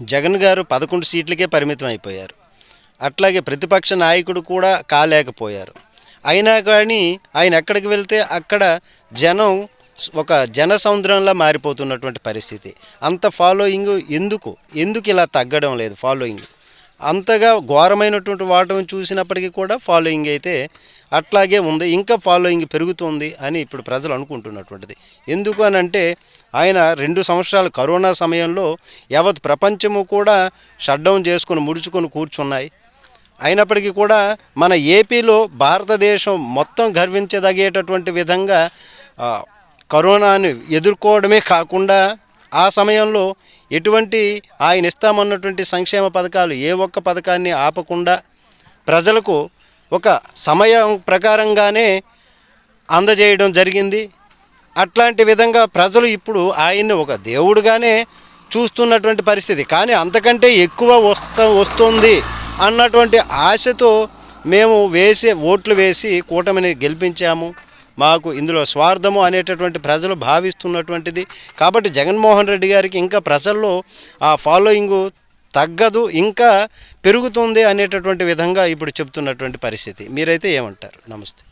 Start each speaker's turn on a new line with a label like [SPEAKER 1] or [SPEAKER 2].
[SPEAKER 1] జగన్ గారు పదకొండు సీట్లకే పరిమితం అయిపోయారు అట్లాగే ప్రతిపక్ష నాయకుడు కూడా కాలేకపోయారు. అయినా కానీ ఆయన ఎక్కడికి వెళ్తే అక్కడ జనం ఒక జన సముద్రంలా మారిపోతున్నటువంటి పరిస్థితి. అంత ఫాలోయింగ్ ఎందుకు? ఎందుకు ఇలా తగ్గడం లేదు ఫాలోయింగ్? అంతగా ఘోరమైనటువంటి వాటం చూసినప్పటికీ కూడా ఫాలోయింగ్ అయితే అట్లాగే ఉంది. ఇంకా ఫాలోయింగ్ పెరుగుతుంది అని ఇప్పుడు ప్రజలు అనుకుంటున్నటువంటిది. ఎందుకు అని అంటే ఆయన రెండు సంవత్సరాలు కరోనా సమయంలో యావత్ ప్రపంచము కూడా షట్డౌన్ చేసుకొని ముడుచుకొని కూర్చున్నాయి. అయినప్పటికీ కూడా మన ఏపీలో భారతదేశం మొత్తం గర్వించదగేటటువంటి విధంగా కరోనాను ఎదుర్కోవడమే కాకుండా ఆ సమయంలో ఎటువంటి ఆయన ఇస్తామన్నటువంటి సంక్షేమ పథకాలు ఏ ఒక్క పథకాన్ని ఆపకుండా ప్రజలకు ఒక సమయం ప్రకారంగానే అందజేయడం జరిగింది. అట్లాంటి విధంగా ప్రజలు ఇప్పుడు ఆయన్ని ఒక దేవుడుగానే చూస్తున్నటువంటి పరిస్థితి. కానీ అంతకంటే ఎక్కువ వస్త వస్తుంది అన్నటువంటి ఆశతో మేము వేసే ఓట్లు వేసి కూటమిని గెలిపించాము. మాకు ఇందులో స్వార్థము అనేటటువంటి ప్రజలు భావిస్తున్నటువంటిది. కాబట్టి జగన్మోహన్ రెడ్డి గారికి ఇంకా ప్రజల్లో ఆ ఫాలోయింగ్ తగ్గదు ఇంకా పెరుగుతుంది అనేటటువంటి విధంగా ఇప్పుడు చెప్తున్నటువంటి పరిస్థితి. మీరైతే ఏమంటారు? నమస్తే.